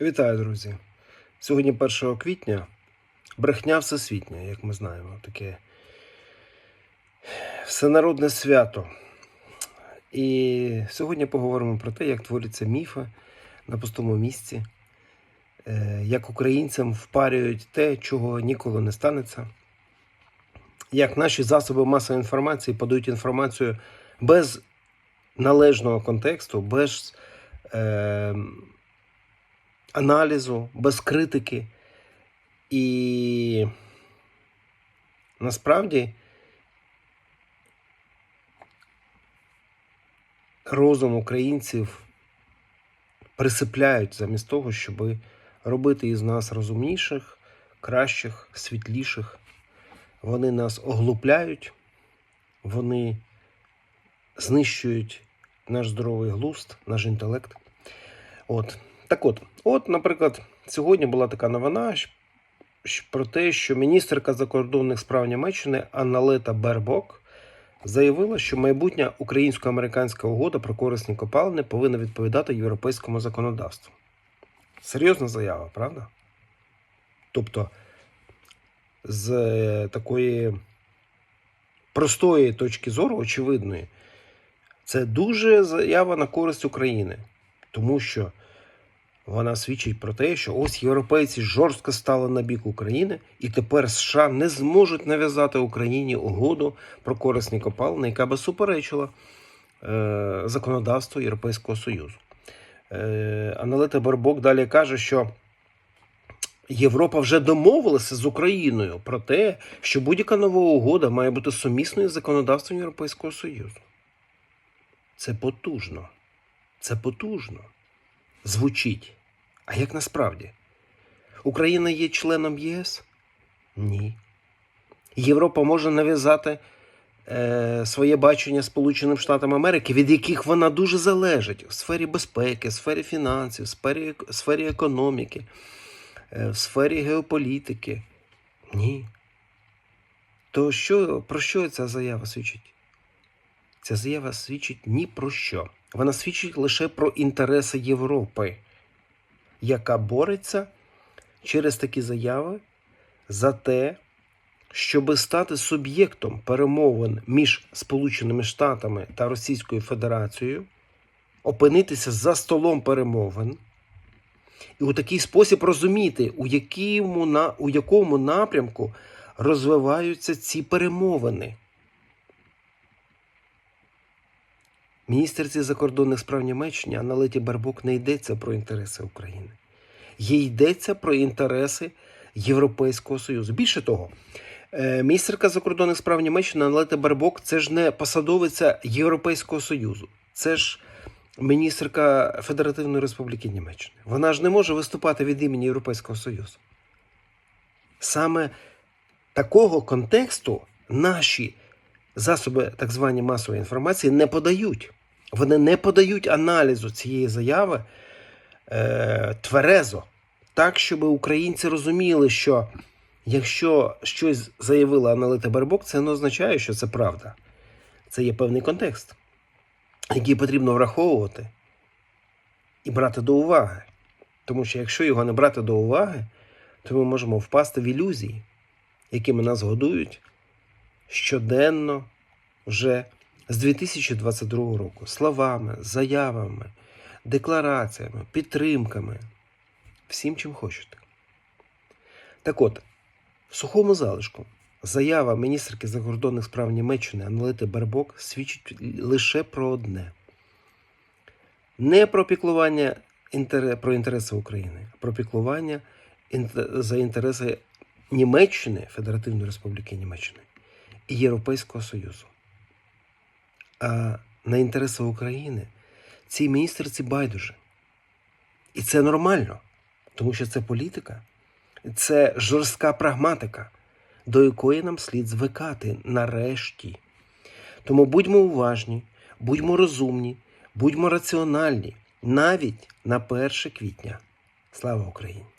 Вітаю, друзі! Сьогодні 1 квітня брехня всесвітня, як ми знаємо, таке всенародне свято. І сьогодні поговоримо про те, як творяться міфи на пустому місці, е, як українцям впарюють те, чого ніколи не станеться, як наші засоби масової інформації подають інформацію без належного контексту, без. Е, аналізу, без критики. І насправді розум українців присипляють замість того, щоб робити із нас розумніших, кращих, світліших. Вони нас оглупляють, вони знищують наш здоровий глузд, наш інтелект. От. Так от, от, наприклад, сьогодні була така новина про те, що міністерка закордонних справ Німеччини Анналета Бербок заявила, що майбутня українсько-американська угода про корисні копалини повинна відповідати європейському законодавству. Серйозна заява, правда? Тобто, з е, такої простої точки зору, очевидної, це дуже заява на користь України, тому що вона свідчить про те, що ось європейці жорстко стали на бік України, і тепер США не зможуть нав'язати Україні угоду про корисні копалини, яка би суперечила е, законодавству Європейського Союзу. Е, Аналита Барбок далі каже, що Європа вже домовилася з Україною про те, що будь-яка нова угода має бути сумісною з законодавством Європейського Союзу. Це потужно. Це потужно. Звучить. А як насправді? Україна є членом ЄС? Ні. Європа може нав'язати е, своє бачення Сполученим Штатам Америки, від яких вона дуже залежить в сфері безпеки, в сфері фінансів, в сфері, ек- сфері економіки, е, в сфері геополітики. Ні. То що, про що ця заява свідчить? Ця заява свідчить ні про що. Вона свідчить лише про інтереси Європи, яка бореться через такі заяви за те, щоб стати суб'єктом перемовин між Сполученими Штатами та Російською Федерацією, опинитися за столом перемовин і у такий спосіб розуміти, у якому, у якому напрямку розвиваються ці перемовини. Міністерці закордонних справ Німеччини Аналеті Барбок не йдеться про інтереси України. Їй йдеться про інтереси Європейського Союзу. Більше того, е, міністерка закордонних справ Німеччини Аналета Барбок це ж не посадовиця Європейського Союзу. Це ж міністерка Федеративної Республіки Німеччини. Вона ж не може виступати від імені Європейського Союзу. Саме такого контексту наші засоби так звані масової інформації не подають. Вони не подають аналізу цієї заяви е, тверезо, так, щоб українці розуміли, що якщо щось заявила Аналита Барбок, це не означає, що це правда. Це є певний контекст, який потрібно враховувати і брати до уваги. Тому що якщо його не брати до уваги, то ми можемо впасти в ілюзії, якими нас годують щоденно вже з 2022 року словами, заявами, деклараціями, підтримками, всім чим хочете. Так от, в сухому залишку заява міністерки закордонних справ Німеччини Аналити Барбок свідчить лише про одне: не про піклування про інтереси України, а про піклування за інтереси Німеччини, Федеративної Республіки Німеччини Європейського Союзу. А на інтереси України цій міністерці байдуже. І це нормально, тому що це політика, це жорстка прагматика, до якої нам слід звикати нарешті. Тому будьмо уважні, будьмо розумні, будьмо раціональні навіть на 1 квітня. Слава Україні!